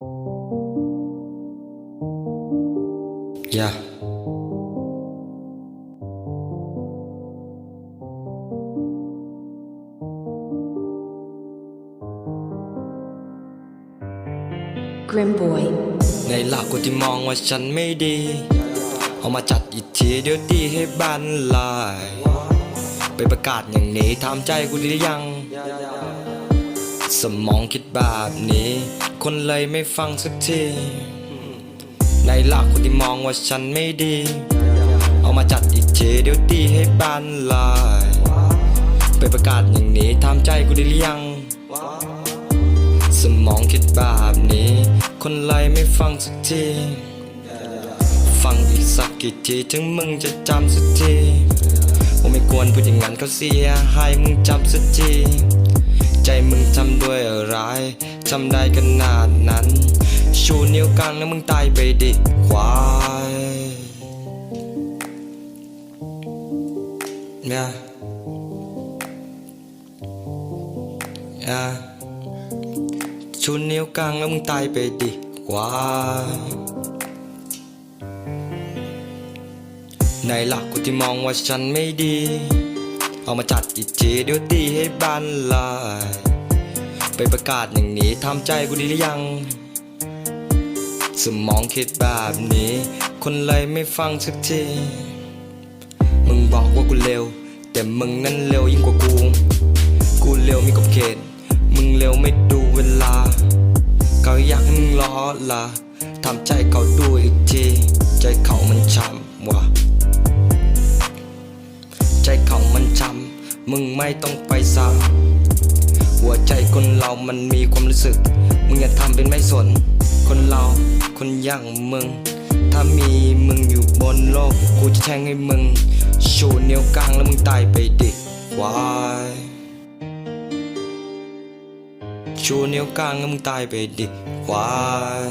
Yeah. Grim Boy. ในหลักคนที่มองว่าฉันไม่ดี เอามาจัดอีกทีเดี๋ยวดีให้บ้านลาย ไปประกาศอย่างนี้ทำใจกูดีหรือยัง สมองคิดแบบนี้ คนเลยไม่ฟังสักที ในหลักคนที่มองว่าฉันไม่ดี เอามาจัดอีกทีเดี๋ยวดีให้บานลายไปประกาศอย่างนี้ทำใจกูไดีหรือยัง สมองคิดแบบนี้ คนไรไม่ฟังสักที ฟังอีกสักกี่ทีถึงมึงจะจำสักทีว่าไม่ควรพูดอย่างนั้นเขาเสียให้มึงจำสักที ใจมึงทำด้วยอะไรทำได้ขนาดนั้น ชูนิ้วกลางแล้วมึงตายไปดิควายเนี่ย yeah. ชูนิ้วกลางแล้วมึงตายไปดิควายในหลักกูที่มองว่าฉันไม่ดี เอามาจัดอีกทีเดี๋ยวดีให้บ้านลายไปประกาศอย่างนี้ทำใจกูดีหรือยัง สมองคิดแบบนี้ คนเลยไม่ฟังสักที มึงบอกว่ากูเร็ว แต่มึงนั้นเร็วยิ่งกว่ากู กูเร็วมีกบเขต มึงเร็วไม่ดูเวลา เขาอยากให้มึงรอละทำใจเขาดูอีกที ใจเขามันช้ำว่ะ มึงไม่ต้องไปซ้ำหัวใจคนเรามันมีความรู้สึก มึงอย่าทำเป็นไม่สน คนเราคนอย่างมึง ถ้ามีมึงอยู่บนโลก กูจะแช่งให้มึง ชูนิ้วกลางแล้วมึงตายไปดิวายชูนิ้วกลางแล้วมึงตายไปดิวาย